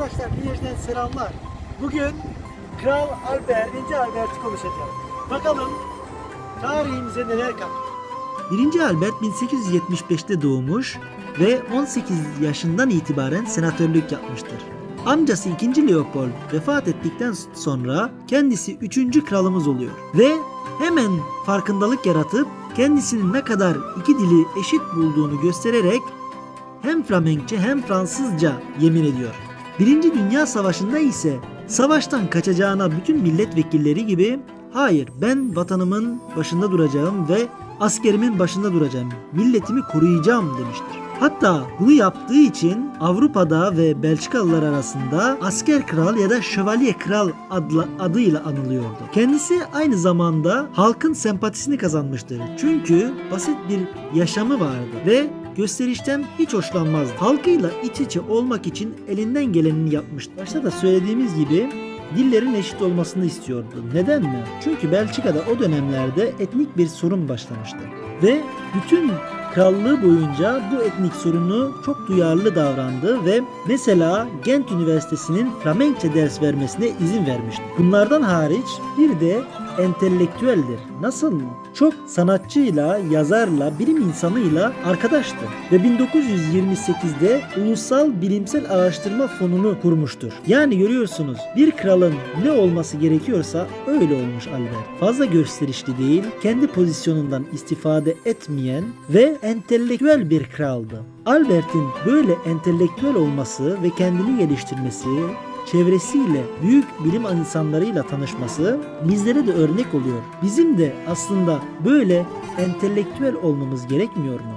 Arkadaşlar Liège'den selamlar. Bugün Kral Albert, 1. Albert'i konuşacağım. Bakalım tarihimize neler kattı. 1. Albert 1875'te doğmuş ve 18 yaşından itibaren senatörlük yapmıştır. Amcası 2. Leopold vefat ettikten sonra kendisi 3. kralımız oluyor ve hemen farkındalık yaratıp kendisinin ne kadar iki dili eşit bulduğunu göstererek hem Flamenkçe hem Fransızca yemin ediyor. Birinci Dünya Savaşı'nda ise savaştan kaçacağına bütün milletvekilleri gibi hayır ben vatanımın başında duracağım ve askerimin başında duracağım. Milletimi koruyacağım demiştir. Hatta bunu yaptığı için Avrupa'da ve Belçikalılar arasında asker kral ya da şövalye kral adla, adıyla anılıyordu. Kendisi aynı zamanda halkın sempatisini kazanmıştır. Çünkü basit bir yaşamı vardı ve gösterişten hiç hoşlanmazdı. Halkıyla iç içe olmak için elinden gelenini yapmıştı. Başta da söylediğimiz gibi dillerin eşit olmasını istiyordu. Neden mi? Çünkü Belçika'da o dönemlerde etnik bir sorun başlamıştı. Ve bütün krallığı boyunca bu etnik sorunu çok duyarlı davrandı ve mesela Gent Üniversitesi'nin Flamenkçe ders vermesine izin vermişti. Bunlardan hariç bir de entelektüeldir. Nasıl mı? Çok sanatçıyla, yazarla, bilim insanıyla arkadaştı ve 1928'de Ulusal Bilimsel Araştırma Fonu'nu kurmuştur. Yani görüyorsunuz bir kralın ne olması gerekiyorsa öyle olmuş Albert. Fazla gösterişli değil, kendi pozisyonundan istifade etmeyen ve entelektüel bir kraldı. Albert'in böyle entelektüel olması ve kendini geliştirmesi çevresiyle büyük bilim insanlarıyla tanışması bizlere de örnek oluyor. Bizim de aslında böyle entelektüel olmamız gerekmiyor mu?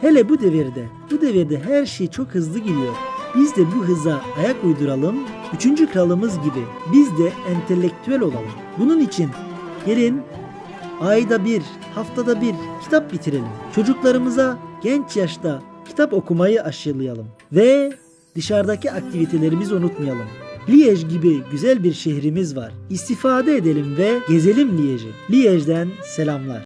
Hele bu devirde, bu devirde her şey çok hızlı gidiyor. Biz de bu hıza ayak uyduralım. Üçüncü kralımız gibi biz de entelektüel olalım. Bunun için gelin ayda bir, haftada bir kitap bitirelim. Çocuklarımıza genç yaşta kitap okumayı aşılayalım. Ve dışarıdaki aktivitelerimizi unutmayalım. Liège gibi güzel bir şehrimiz var. İstifade edelim ve gezelim Liège'i. Liège'den selamlar.